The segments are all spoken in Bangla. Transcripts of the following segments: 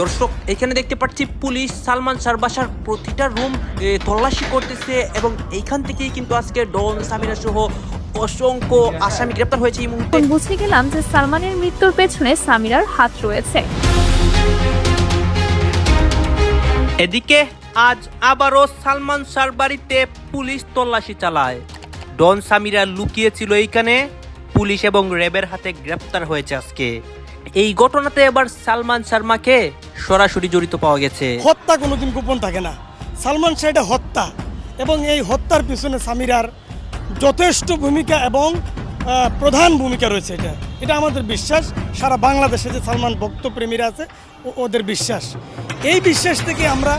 দর্শক এখানে দেখতে পাচ্ছি পুলিশ সালমান শাহর বাসার প্রতিটা রুম তল্লাশি করতেছে এবং এইখান থেকেই কিন্তু আজকে ডন সামিরা সহ অসংখ্য আসামি গ্রেপ্তার হয়েছে এই মুহূর্তে। বুঝে গেলাম যে সালমানের মৃত্যুর পেছনে সামিরার হাত রয়েছে। এদিকে আজ আবারও সালমান শাহর বাড়িতে পুলিশ তল্লাশি চালায়। ডন সামিরা লুকিয়েছিল এইখানে পুলিশ এবং র্যাবের হাতে গ্রেপ্তার হয়েছে আজকে। এই ঘটনাতে এবার সালমান শর্মাকে সরাসরি জড়িত পাওয়া গেছে। হত্যা কোনোদিন গোপন থাকে না। সালমান শাহ এটা হত্যা এবং এই হত্যার পিছনে সামিরার যথেষ্ট ভূমিকা এবং প্রধান ভূমিকা রয়েছে এটা। এটা আমাদের বিশ্বাস। সারা বাংলাদেশে যে সালমান ভক্তপ্রেমীরা আছে ওদের বিশ্বাস। এই বিশ্বাস থেকে আমরা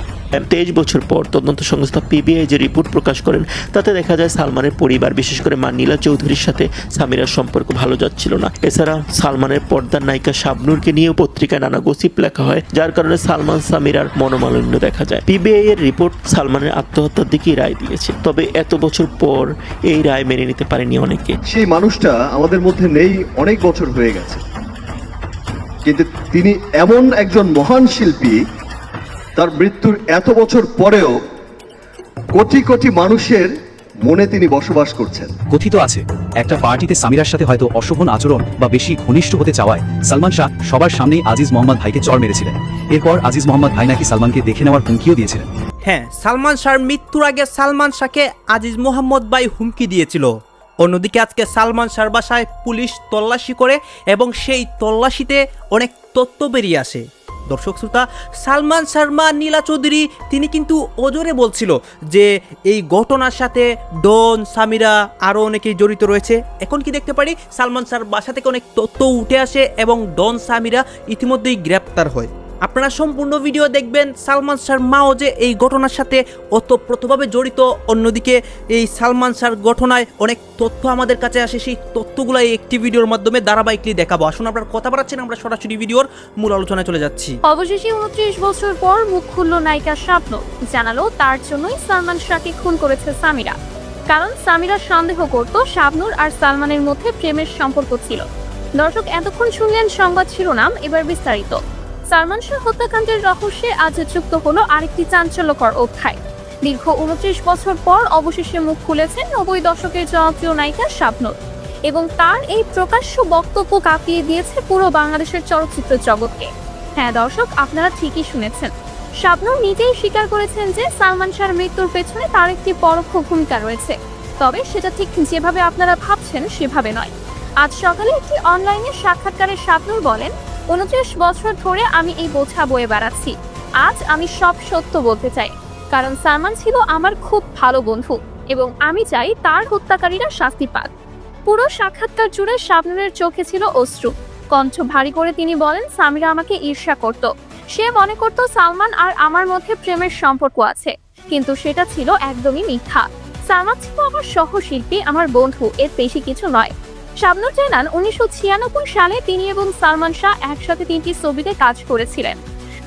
তেইশ বছর পর তদন্ত সংস্থা পিবিআই যে রিপোর্ট প্রকাশ করেন, তাতে দেখা যায় সালমানের পরিবার, বিশেষ করে মা নীলা চৌধুরীর সাথে সামিরার সম্পর্ক ভালো যাচ্ছিল না। এছাড়া সালমানের পর্দার নায়িকা শাবনুরকে নিয়েও পত্রিকায় নানা গসিপ লেখা হয়, যার কারণে সালমান সামিরার মনোমালিন্য দেখা যায়। পিবিআই এর রিপোর্ট সালমানের আত্মহত্যার দিকেই রায় দিয়েছে। তবে এত বছর পর এই রায় মেনে নিতে পারেনি অনেকে। সেই মানুষটা আমাদের মধ্যে নেই অনেক বছর হয়ে গেছে। কিন্তু তিনি এমন একজন মহান শিল্পী তার মৃত্যুর এত বছর পরেও কোটি কোটি মানুষের মনে তিনি বসবাস করছেন। কথিত আছে একটা পার্টিতে সামিরার সাথে হয়তো অশোভন আচরণ বা বেশি ঘনিষ্ঠ হতে চাওয়ায় সালমান শাহ সবার সামনেই আজিজ মোহাম্মদ ভাইকে চড় মেরেছিলেন। এরপর আজিজ মোহাম্মদ ভাই নাকি সালমানকে দেখে নেওয়ার হুমকিও দিয়েছিলেন। হ্যাঁ সালমান শাহর মৃত্যুর আগে সালমান শাহকে আজিজ মোহাম্মদ ভাই হুমকি দিয়েছিল। অন্যদিকে আজকে সালমান শাহর বাসায় পুলিশ তল্লাশি করে এবং সেই তল্লাশিতে অনেক তথ্য বেরিয়ে আসে। দর্শক শ্রোতা, সালমান শর্মা, নীলা চৌধুরী, তিনি কিন্তু ওজোরে বলছিল যে এই ঘটনার সাথে ডন, সামিরা আরও অনেকেই জড়িত রয়েছে। এখন কি দেখতে পারি? সালমান শাহর সাথে থেকে অনেক তথ্য উঠে আসে এবং ডন, সামিরা ইতিমধ্যেই গ্রেপ্তার হয়। আপনারা সম্পূর্ণ ভিডিও দেখবেন সালমান শাহর মাও যে এই ঘটনার সাথে ওতপ্রোতভাবে জড়িত। অন্যদিকে এই সালমান শাহর ঘটনায় অনেক তথ্য আমাদের কাছে আসে, সেই তথ্যগুলো এই একটি ভিডিওর মাধ্যমে ধারাবাহিকলি দেখাবো। আসুন, আপনার কথা বাড়াচ্ছেন, আমরা সরাসরি ভিডিওর মূল আলোচনায় চলে যাচ্ছি। অবশেষে উনত্রিশ বছর পর মুখ খুলল নায়িকা স্বপ্ন জানালো, তার জন্যই সালমান শাহকে খুন করেছে সামিরা। কারণ সামিরা সন্দেহ করত শাবনুর আর সালমানের মধ্যে প্রেমের সম্পর্ক ছিল। দর্শক, এতক্ষণ শুনলেন সংবাদ শিরোনাম, এবার বিস্তারিত। সালমান শাহ হত্যাকাণ্ডের রহস্যে আজ যুক্ত হলো আরেকটি চাঞ্চল্যকর অধ্যায়। দীর্ঘ উনত্রিশ বছর পর অবশেষে মুখ খুলেছেন নব্বই দশকের জনপ্রিয় নায়িকা শাবনুর এবং তার এই প্রকাশ্য বক্তব্য কাঁপিয়ে দিয়েছে পুরো বাংলাদেশের চলচ্চিত্র জগৎকে। হ্যাঁ দর্শক, আপনারা ঠিকই শুনেছেন। শাবনূর নিজেই স্বীকার করেছেন যে সালমান শাহর মৃত্যুর পেছনে তার একটি পরোক্ষ ভূমিকা রয়েছে। তবে সেটা ঠিক যেভাবে আপনারা ভাবছেন সেভাবে নয়। আজ সকালে একটি অনলাইনে সাক্ষাৎকারে শাবনূর বলেন উনত্রিশ বছর ধরে আমি এই বোঝা বয়ে বেড়াচ্ছি। আজ আমি সব সত্য বলতে চাই, কারণ সালমান ছিল আমার খুব ভালো বন্ধু এবং আমি চাই তার হত্যাকারীরা শাস্তি পাক। পুরো সাক্ষাৎকার জুড়ে শাবনূরের চোখে ছিল অশ্রু। কণ্ঠ ভারী করে তিনি বলেন, সামিরা আমাকে ঈর্ষা করত। সে মনে করত সালমান আর আমার মধ্যে প্রেমের সম্পর্ক আছে, কিন্তু সেটা ছিল একদমই মিথ্যা। সালমান ছিল আমার সহশিল্পী, আমার বন্ধু, এর বেশি কিছু নয়। শাবনুর জানান উনিশশো ছিয়ানব্বই সালে তিনি এবং সালমান শাহ একসাথে তিনটি ছবিতে কাজ করেছিলেন।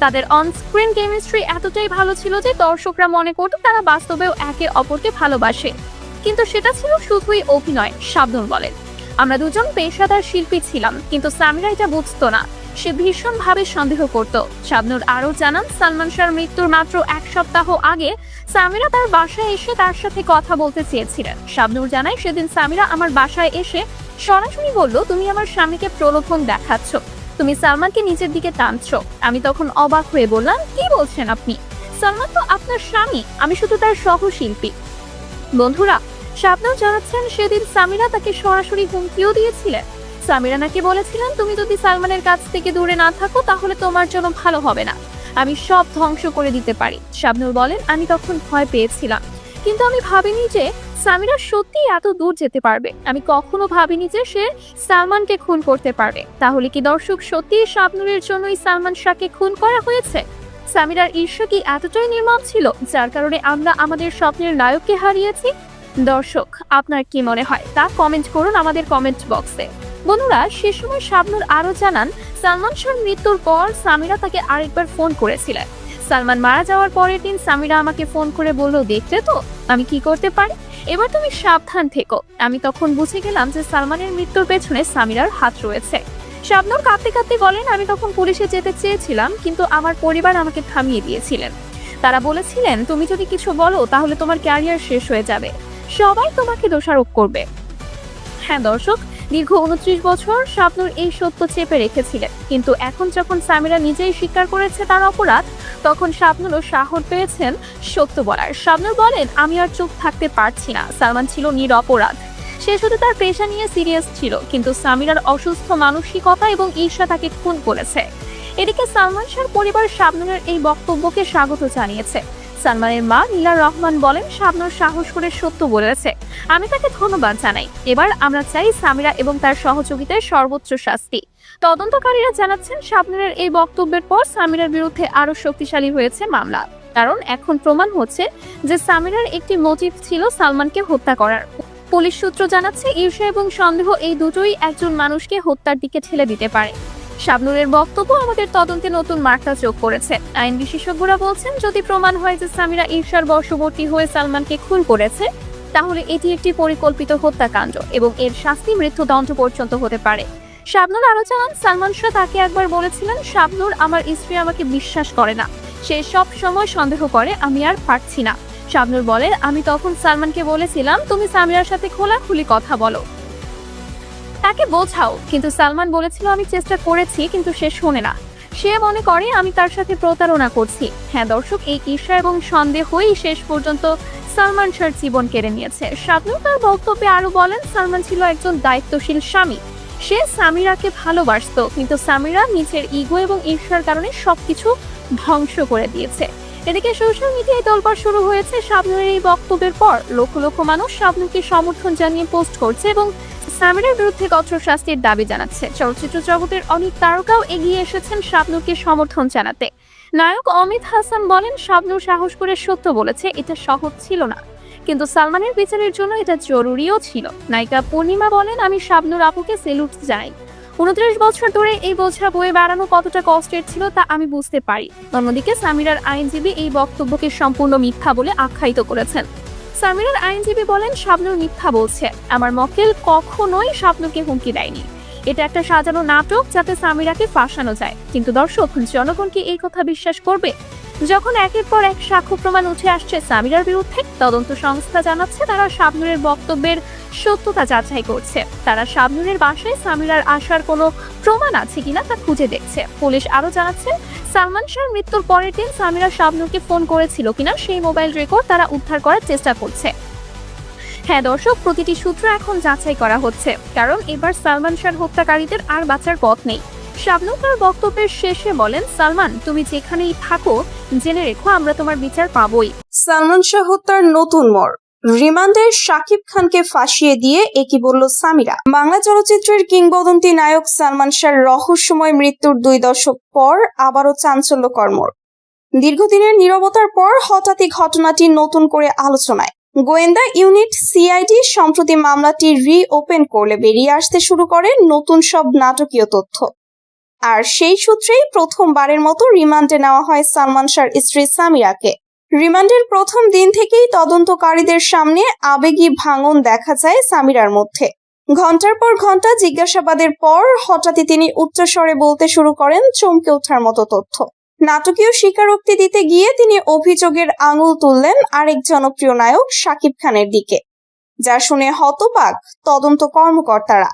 তাদের অনস্ক্রিন কেমিস্ট্রি এতটাই ভালো ছিল যে দর্শকরা মনে করত তারা বাস্তবেও একে অপরকে ভালোবাসে। কিন্তু সেটা ছিল শুধুই অভিনয়, শাবনুর বলেন। আমরা দুজন পেশাদার শিল্পী ছিলাম, কিন্তু সামিরা এটা বুঝতো না। সে ভীষণভাবে সন্দেহ করত। শাবনুর আরও জানান, সালমান শাহর মৃত্যুর মাত্র এক সপ্তাহ আগে সামিরা তার বাসায় এসে তার সাথে কথা বলতে চেয়েছিলেন। শাবনুর জানায়, সেদিন সামিরা আমার বাসায় এসে সরাসরি বলল, তুমি আমার স্বামীকে প্রলোভন দেখাচ্ছ। তুমি সালমানকে নিচের দিকে টানছো। আমি তখন অবাক হয়ে বললাম, কি বলছেন আপনি? সালমান তো আপনার স্বামী। আমি শুধু তার সহশিল্পী। বন্ধুরা শাবনাম জানাচ্ছেন, সেদিন সামিরা তাকে সরাসরি হুমকিও দিয়েছিলেন। সামিরা নাকি বলেছিলেন, তুমি যদি সালমানের কাছ থেকে দূরে না থাকো, তাহলে তোমার জন্য ভালো হবে না। আমি সব ধ্বংস করে দিতে পারি। শাবনুর বলেন, আমি তখন ভয় পেয়েছিলাম। কিন্তু আমি ভাবিনি যে সামিরা সত্যি এত দূর যেতে পারবে? আমি কখনো ভাবিনি যে সে সালমানকে খুন করতে পারবে। তাহলে কি দর্শক সত্যি শাবনুরের জন্যই সালমান শাহকে খুন করা হয়েছে? সামিরার ঈর্ষা কি এতটাই নির্মম ছিল, যার কারণে আমরা আমাদের স্বপ্নের নায়ককে হারিয়েছি? দর্শক, আপনার কি মনে হয়? তা কমেন্ট করুন আমাদের কমেন্ট বক্সে বন্ধুরা, সে সময় শাবনুর আরও জানান, সালমান শাহর মৃত্যুর পর সামিরা তাকে আরেকবার ফোন করেছিলেন। সালমান মারা যাওয়ার পরের দিন সামিরা আমাকে ফোন করে বলল দেখতে তো, আমি কি করতে পারি? এবার তুমি সাবধান থেকো। আমি তখন বুঝে গেলাম যে সালমানের মৃত্যুর পেছনে সামিরার হাত রয়েছে। শাবনূর কাঁদতে কাঁদতে বলেন, আমি তখন পুলিশে যেতে চেয়েছিলাম, কিন্তু আমার পরিবার আমাকে থামিয়ে দিয়েছিলেন। তারা বলেছিলেন, তুমি যদি কিছু বলো, তাহলে তোমার ক্যারিয়ার শেষ হয়ে যাবে। সবাই তোমাকে দোষারোপ করবে। হ্যাঁ দর্শক দীর্ঘ উনত্রিশ বছর শাবনূর এই সত্য চেপে রেখেছিলেন। কিন্তু এখন যখন সামিরা নিজেই স্বীকার করেছে তার অপরাধ, তখন শাবনুরও সাহস পেয়েছেন সত্য বলার। শাবনুর বলেন, আমি আর চুপ থাকতে পারছি না। সালমান ছিল নিরপরাধ সে শুধু তার পেশা নিয়ে সিরিয়াস ছিল, কিন্তু সামিরার অসুস্থ মানসিকতা এবং ঈর্ষা তাকে খুন করেছে। এদিকে সালমান শাহর পরিবার শাবনুরের এই বক্তব্যকে স্বাগত জানিয়েছে। সালমানের মা নীলা রহমান বলেন শাবনুর সাহস করে সত্য বলেছে। আমি তাকে ধন্যবাদ জানাই। এবার আমরা চাই সামিরা এবং তার সহযোগিতায় সর্বোচ্চ শাস্তি। তদন্তকারীরা জানাচ্ছেন শাবনুরের এই বক্তব্যের পর সামিরার বিরুদ্ধে আরও শক্তিশালী হয়েছে মামলা। কারণ এখন প্রমাণ হচ্ছে যে সামিরার একটি মোটিভ ছিল সালমানকে হত্যা করার। পুলিশ সূত্র জানাচ্ছে, ঈর্ষা এবং সন্দেহ এই দুটোই একজন মানুষকে হত্যার দিকে ঠেলে দিতে পারে। শাবনুরের বক্তব্য আমাদের তদন্তে নতুন মার্কা যোগ করেছে। আইন বিশেষজ্ঞরা বলছেন, যদি প্রমাণ হয় যে সামিরা ঈর্ষার বশবর্তী হয়ে সালমানকে খুন করেছে, তাহলে এটি একটি পরিকল্পিত হত্যাকাণ্ড এবং এর শাস্তি মৃত্যুদণ্ড পর্যন্ত হতে পারে। শাবনুর আরও জানান, সালমান শাহ তাকে একবার বলেছিলেন, শাবনুর, আমার স্ত্রী আমাকে বিশ্বাস করে না। সে সব সময় সন্দেহ করে, আমি আর পারছি না। শাবনুর বলেন, আমি তখন সালমানকে বলেছিলাম, তুমি সামিরার সাথে খোলাখুলি কথা বলো। তাকে বোঝাও। কিন্তু সালমান বলেছিল, আমি চেষ্টা করেছি, কিন্তু সে শোনে না। সে মনে করে, আমি তার সাথে প্রতারণা করছি। হ্যাঁ দর্শক, এই ঈর্ষা এবং সন্দেহই শেষ পর্যন্ত সালমান শাহর জীবন কেড়ে নিয়েছে। শাবনুর তার বক্তব্যে আরও বলেন, সালমান ছিল একজন দায়িত্বশীল স্বামী। সে সামিরাকে ভালোবাসতো, কিন্তু সামিরা নিজের ইগো এবং ঈর্ষার কারণে সবকিছু ধ্বংস করে দিয়েছে। এদিকে সোশ্যাল মিডিয়ায় তোলপাড় শুরু হয়েছে শাবনুরের এই বক্তব্যের পর। লক্ষ লক্ষ মানুষ শাবনুরকে সমর্থন জানিয়ে পোস্ট করছে এবং সামিরার বিরুদ্ধে কঠোর শাস্তির দাবি জানাচ্ছে। চলচ্চিত্র জগতের অনেক তারকাও এগিয়ে এসেছেন শাবনুরকে সমর্থন জানাতে। নায়ক অমিত হাসান বলেন, শাবনুর সাহস করে সত্য বলেছে, এটা সহজ ছিল না। কিন্তু সালমানের বিচারের জন্য এটা জরুরিও ছিল। নায়িকা পূর্ণিমা বলেন, আমি শাবনুর আপুকে সেলুট জানাই। উনত্রিশ বছর ধরে এই বোঝা বয়ে বাড়ানো কতটা কষ্টের ছিল তা আমি বুঝতে পারি। অন্যদিকে সামিরার আইনজীবী এই বক্তব্যকে সম্পূর্ণ মিথ্যা বলে আখ্যায়িত করেছেন। সামিরার আইনজীবী বলেন স্বপ্ন মিথ্যা বলছে। আমার মকেল কখনোই স্বপ্নকে হুমকি দেয়নি। এটা একটা সাজানো নাটক যাতে সামিরাকে ফাঁসানো যায়। কিন্তু দর্শক, জনগণ কি এই কথা বিশ্বাস করবে? যখন একের পর এক সাক্ষ্য প্রমাণ উঠে আসছে সামিরার বিরুদ্ধে, তদন্ত সংস্থা জানাচ্ছে তারা শাবনুরের বক্তব্যের সত্যতা যাচাই করছে। তারা শাবনুরের বাসায় সামিরার আসার কোনো প্রমাণ আছে কিনা তা খুঁজে দেখছে। পুলিশ আরও জানাচ্ছে, সালমান শাহর মৃত্যুর পরের দিন সামিরা শাবনুরকে ফোন করেছিল কিনা সেই মোবাইল রেকর্ড তারা উদ্ধার করার চেষ্টা করছে। হ্যাঁ দর্শক, প্রতিটি সূত্র এখন যাচাই করা হচ্ছে, কারণ এবার সালমান শাহর হত্যাকারীদের আর বাঁচার পথ নেই। শাবনুর তার বক্তব্যের শেষে বলেন, সালমান, তুমি যেখানেই থাকো, জেনে রেখো, আমরা তোমার বিচার পাবোই। সালমান শাহ হত্যার নতুন মোড়। রিমান্ডের শাকিব খানকে ফাঁসিয়ে দিয়ে একই বলল সামিরা। বাংলা চলচ্চিত্রের কিংবদন্তি নায়ক সালমান শাহর রহস্যময় মৃত্যুর দুই দশক পর আবারও চাঞ্চল্যকর মোড়। দীর্ঘদিনের নীরবতার পর হঠাৎই ঘটনাটি নতুন করে আলোচনায়। গোয়েন্দা ইউনিট সিআইডি সম্প্রতি মামলাটি রি ওপেন করলে বেরিয়ে আসতে শুরু করে নতুন সব নাটকীয় তথ্য। আর সেই সূত্রেই প্রথমবারের মতো রিমান্ডে নেওয়া হয় সালমান শাহর স্ত্রী সামিরাকে রিমান্ডের প্রথম দিন থেকেই তদন্তকারীদের সামনে আবেগী ভাঙন দেখা যায় সামিরার মধ্যে। ঘণ্টার পর ঘণ্টা জিজ্ঞাসাবাদের পর হঠাৎই তিনি উচ্চস্বরে বলতে শুরু করেন চমকে ওঠার মতো তথ্য। নাটকীয় স্বীকারোক্তি দিতে গিয়ে তিনি অভিযোগের আঙুল তুললেন আরেক জনপ্রিয় নায়ক শাকিব খানের দিকে। যা শুনে হতবাক তদন্ত কর্মকর্তারা।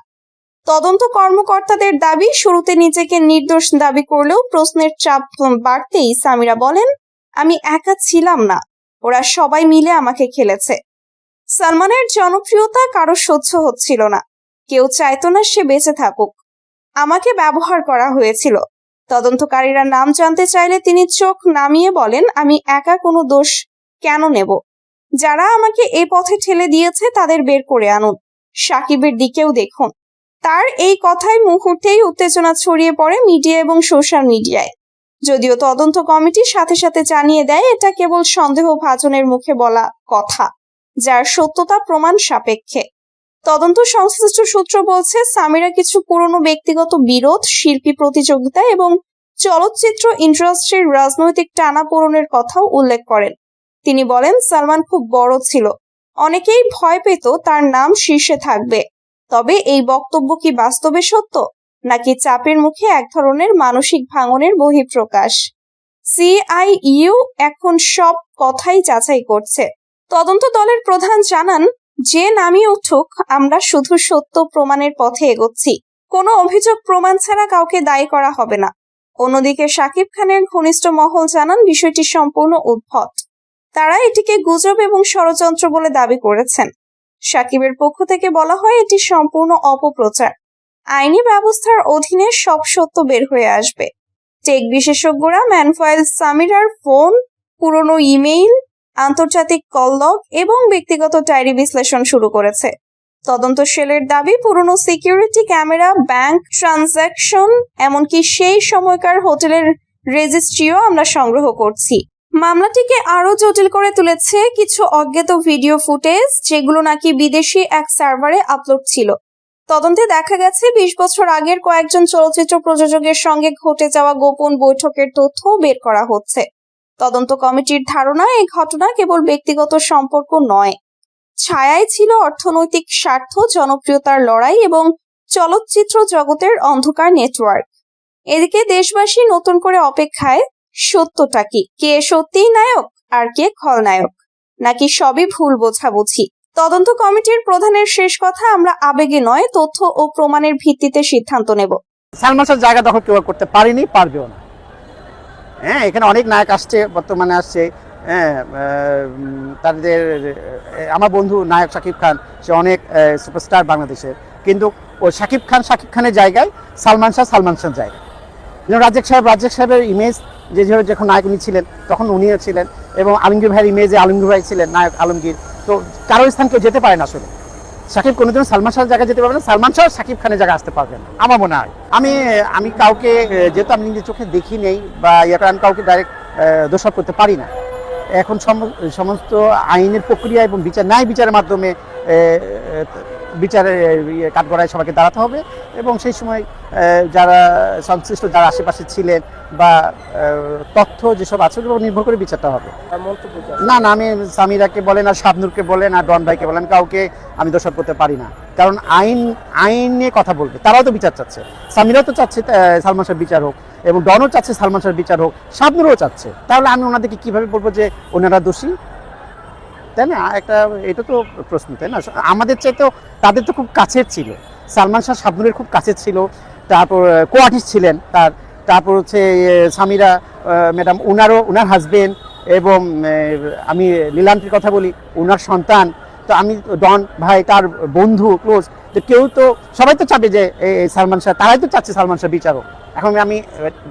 তদন্ত কর্মকর্তাদের দাবি, শুরুতে নিজেকে নির্দোষ দাবি করলেও প্রশ্নের চাপ বাড়তেই সামিরা বলেন, আমি একা ছিলাম না, ওরা সবাই মিলে আমাকে খেলেছে। সালমানের জনপ্রিয়তা কারও সহ্য হচ্ছিল না, কেউ চাইতো না সে বেঁচে থাকুক। আমাকে ব্যবহার করা হয়েছিল। তদন্তকারীরা নাম জানতে চাইলে তিনি চোখ নামিয়ে বলেন, আমি একা কোনো দোষ কেন নেব? যারা আমাকে এ পথে ঠেলে দিয়েছে তাদের বের করে আনুন। সাকিবের দিকেও দেখুন। তার এই কথায় মুহূর্তেই উত্তেজনা ছড়িয়ে পড়ে মিডিয়া এবং সোশ্যাল মিডিয়ায়। যদিও তদন্ত কমিটি সাথে সাথে জানিয়ে দেয়, এটা কেবল সন্দেহ ভাজনের মুখে বলা কথা, যার সত্যতা প্রমাণ সাপেক্ষে। তদন্ত সংশ্লিষ্ট সূত্র বলছে, সামিরা কিছু পুরনো ব্যক্তিগত বিরোধ, শিল্পী প্রতিযোগিতা এবং চলচ্চিত্র ইন্ডাস্ট্রির রাজনৈতিক টানাপোড়েনের কথাও উল্লেখ করেন। তিনি বলেন, সালমান খুব বড় ছিল। অনেকেই ভয় পেত তার নাম শীর্ষে থাকবে। তবে এই বক্তব্য কি বাস্তবে সত্য? নাকি চাপের মুখে এক ধরনের মানসিক ভাঙনের বহিঃপ্রকাশ? সিআইইউ এখন সব কথাই যাচাই করছে। তদন্ত দলের প্রধান জানান, যে নামই উঠুক, আমরা শুধু সত্য প্রমাণের পথে এগোচ্ছি। কোনো অভিযোগ প্রমাণ ছাড়া কাউকে দায়ী করা হবে না। অন্যদিকে শাকিব খানের ঘনিষ্ঠ মহল জানান, বিষয়টি সম্পূর্ণ উদ্ভট। তারা এটিকে গুজব এবং ষড়যন্ত্র বলে দাবি করেছেন। সাকিবের পক্ষ থেকে বলা হয় এটি সম্পূর্ণ অপপ্রচার। আইনি ব্যবস্থার অধীনে সব সত্য বের হয়ে আসবে। টেক বিশেষজ্ঞরা, ম্যানফাইল সামিরার ফোন, পুরনো ইমেইল, আন্তর্জাতিক কললগ এবং ব্যক্তিগত ডায়েরি বিশ্লেষণ শুরু করেছে। তদন্ত সেলের দাবি, পুরনো সিকিউরিটি ক্যামেরা, ব্যাংক ট্রানজ্যাকশন, এমনকি সেই সময়কার হোটেলের রেজিস্ট্রিও আমরা সংগ্রহ করছি। মামলাটিকে আরও জটিল করে তুলেছে কিছু অজ্ঞাত ভিডিও ফুটেজ, যেগুলো নাকি বিদেশি এক সার্ভারে আপলোড ছিল। তদন্তে দেখা গেছে, বিশ বছর আগের কয়েকজন চলচ্চিত্র প্রযোজকের সঙ্গে ঘটে যাওয়া গোপন বৈঠকের তথ্য বের করা হচ্ছে। তদন্ত কমিটির ধারণা, এই ঘটনা কেবল ব্যক্তিগত সম্পর্ক নয়। ছায়ায় ছিল অর্থনৈতিক স্বার্থ, জনপ্রিয়তার লড়াই এবং চলচ্চিত্র জগতের অন্ধকার নেটওয়ার্ক। এদিকে দেশবাসী নতুন করে অপেক্ষায় সত্যটা কি? কে সত্যিই নায়ক আর কে খলনায়ক? নাকি সবই ভুল বোঝাবুঝি? তদন্ত কমিটির প্রধানের শেষ কথা আমরা আবেগে নয়, তথ্য ও প্রমাণের ভিত্তিতে সিদ্ধান্ত নেব। সালমান শাহ জায়গা দখল কেউ করতে পারেনি, পারবেও না। হ্যাঁ এখানে অনেক নায়ক আসছে, বর্তমানে আসছে। হ্যাঁ তাদের আমার বন্ধু নায়ক শাকিব খান, সে অনেক সুপারস্টার বাংলাদেশের। কিন্তু ও শাকিব খান, শাকিব খানের জায়গায় সালমান শাহ সালমান শাহ জায়গায় রাজ্জাক সাহেব, রাজ্জাক সাহেবের ইমেজ যে যখন নায়ক উনি ছিলেন, তখন উনিও ছিলেন এবং আলমগীর ভাইয়ের ইমেজে আলমগীর ভাই ছিলেন, নায়ক আলমগীর। তো কারোর স্থান কেউ যেতে পারে না আসলে। সাকিব কোনোদিন সালমান শাহের জায়গায় যেতে পারবে না, সালমান শাহ সাকিব খানের জায়গায় আসতে পারবেন না, আমার মনে হয়। আমি আমি কাউকে, যেহেতু আমি নিজের চোখে দেখি নেই বা ইয়ে করে আমি কাউকে ডাইরেক্ট দোষারোপ করতে পারি না। এখন সম- সমস্ত আইনের প্রক্রিয়া এবং বিচার, ন্যায় বিচারের মাধ্যমে আহ, ইয়ে কাঠগড়ায় সবাইকে দাঁড়াতে হবে এবং সেই সময় যারা সংশ্লিষ্ট যারা আশেপাশে ছিলেন বা তথ্য যেসব আছে ওগুলো নির্ভর করে বিচারটা হবে। না না আমি সামিরাকে বলেন আর শাবনুরকে বলেন আর ডন ভাইকে বলেন কাউকে আমি দোষারোপ করতে পারি না। কারণ আইন আইনে কথা বলবে তারাও তো বিচার চাচ্ছে। সামিরাও তো চাচ্ছে সালমান শাহ বিচার হোক এবং ডনও চাচ্ছে সালমান শাহের বিচার হোক শাবনুরও চাচ্ছে। তাহলে আমি ওনাদেরকে কীভাবে বলব যে ওনারা দোষী? তাই না? একটা এটা তো প্রশ্ন তাই না? আমাদের চাইতেও তাদের তো খুব কাছের ছিল। সালমান শাহ শাবনুরের খুব কাছের ছিল। তারপর কো আর্টিস্ট ছিলেন তার। তারপর হচ্ছে এ, সামিরা ম্যাডাম ওনারও ওনার হাজবেন্ড এবং আমি লীলান্তির কথা বলি ওনার সন্তান। তো আমি ডন ভাই তার বন্ধু ক্লোজ তো কেউ তো সবাই তো চাবে যে সালমান শাহ তারাই তো চাচ্ছে সালমান শাহ বিচারক। এখন আমি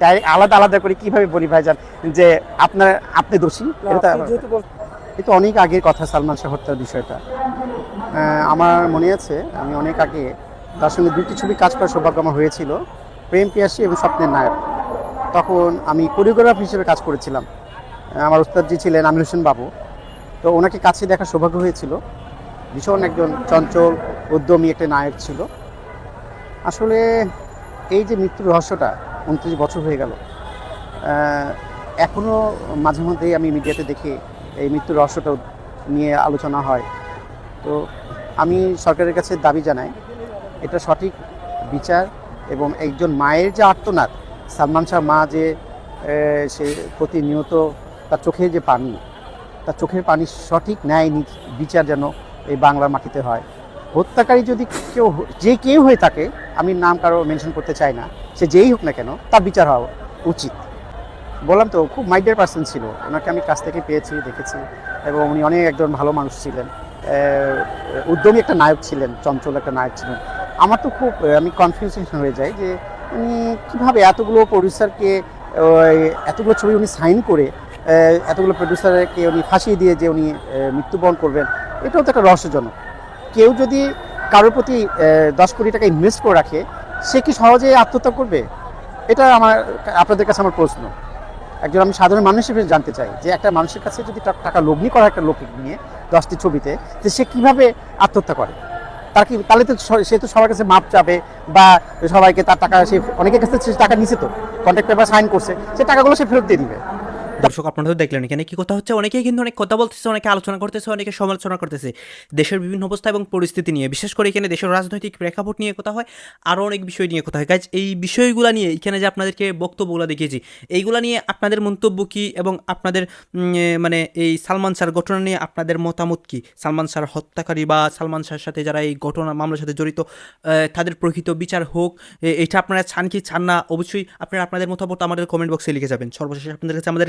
ডাইরেক্ট আলাদা আলাদা করে কীভাবে বলি ভাইজান যে আপনার আপনি দোষী? এটা তো- অনেক আগের কথা সালমান শাহ হত্যার বিষয়টা। আমার মনে আছে, আমি অনেক আগে তার সঙ্গে দুটি ছবি কাজ করার সৌভাগ্য আমার হয়েছিল, প্রেম পিয়াসী এবং স্বপ্নের নায়ক। তখন আমি কোরিওগ্রাফ হিসেবে কাজ করেছিলাম। আমার উস্তাদজি ছিলেন আমির হোসেন বাবু। তো ওনাকে কাছে দেখার সৌভাগ্য হয়েছিল। ভীষণ একজন চঞ্চল, উদ্যমী একটা নায়ক ছিল। আসলে এই যে মৃত্যুর রহস্যটা উনত্রিশ বছর হয়ে গেল এখনও মাঝে মধ্যেই আমি মিডিয়াতে দেখি এই মৃত্যুর রহস্যটা নিয়ে আলোচনা হয়। তো আমি সরকারের কাছে দাবি জানাই, এটা সঠিক বিচার এবং একজন মায়ের যে আর্তনাদ, সালমান শাহ মা যে সে প্রতিনিয়ত তার চোখে যে পানি, তার চোখের পানি সঠিক ন্যায় বিচার যেন এই বাংলার মাটিতে হয়। হত্যাকারী যদি কেউ, যে কেউ হয়ে থাকে, আমি নাম কারও মেনশন করতে চাই না, সে যেই হোক না কেন, তার বিচার হওয়া উচিত। বললাম তো, খুব মাইন্ডের পার্সন ছিল। ওনাকে আমি কাছ থেকে পেয়েছি, দেখেছি। এবং উনি অনেক একজন ভালো মানুষ ছিলেন। উদ্যমী একটা নায়ক ছিলেন, চঞ্চল একটা নায়ক ছিলেন। আমার তো খুব আমি কনফিউশন হয়ে যাই যে উনি কীভাবে এতগুলো প্রডিউসারকে এতগুলো ছবি উনি সাইন করে এতগুলো প্রডিউসারকে উনি ফাঁসিয়ে দিয়ে যে উনি মৃত্যুবরণ করবেন, এটাও তো একটা রহস্যজনক। কেউ যদি কারোর প্রতি দশ কোটি টাকা ইনভেস্ট করে রাখে, সে কি সহজে আত্মহত্যা করবে? এটা আমার, আপনাদের কাছে আমার প্রশ্ন। একজন আমি সাধারণ মানুষ হিসেবে জানতে চাই যে একটা মানুষের কাছে যদি টাকা লগ্নি করা একটা লোককে নিয়ে দশটি ছবিতে, যে সে কীভাবে আত্মহত্যা করে? তার কি তাহলে তো সে তো সবার কাছে মাপ চাবে বা সবাইকে তার টাকা, সে অনেকের কাছে টাকা নিছে তো। কন্ট্যাক্ট পেপার সাইন করছে, সে টাকাগুলো সে ফেরত দিয়ে দিবে। দর্শক আপনারা তো দেখলেন এখানে কি কথা হচ্ছে? অনেকেই কিন্তু অনেক কথা বলতেছে, অনেকে আলোচনা করতেছে, অনেকে সমালোচনা করতেছে। দেশের বিভিন্ন অবস্থা এবং পরিস্থিতি নিয়ে, বিশেষ করে এখানে দেশের রাজনৈতিক প্রেক্ষাপট নিয়ে কথা হয়, আরও অনেক বিষয় নিয়ে কথা হয়। কাজ এই বিষয়গুলো নিয়ে এখানে যে আপনাদেরকে বক্তব্যগুলো দেখিয়েছি, এইগুলো নিয়ে আপনাদের মন্তব্য কী এবং আপনাদের মানে এই সালমান শাহর ঘটনা নিয়ে আপনাদের মতামত কী? সালমান শাহর হত্যাকারী বা সালমান শাহর সাথে যারা এই ঘটনা, মামলার সাথে জড়িত তাদের প্রকৃত বিচার হোক এটা আপনারা চান কি, চান না, অবশ্যই আপনারা, আপনাদের মতামত আমাদের কমেন্ট বক্সে লিখে যাবেন। সর্বশেষ আপনাদের কাছে আমাদের